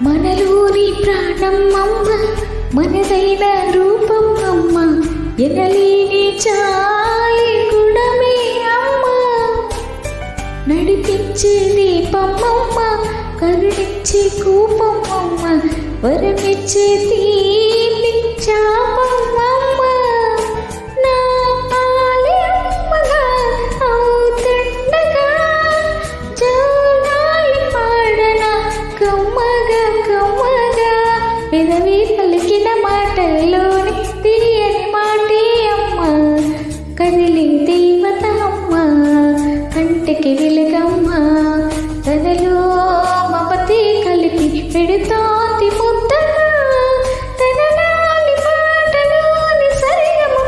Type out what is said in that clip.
మనలోని ప్రాణం అమ్మ మనదైన రూపం అమ్మ ఎనలేని చాలి గుణమే అమ్మ. నడిపించే దీపం అమ్మ కరుణించే కూపం అమ్మ వరమిచ్చే దీపం కళ్ళలోని తెలియని మాటే అమ్మ. కదిలే దేవత అమ్మ. కంటికి వెలుగమ్మ.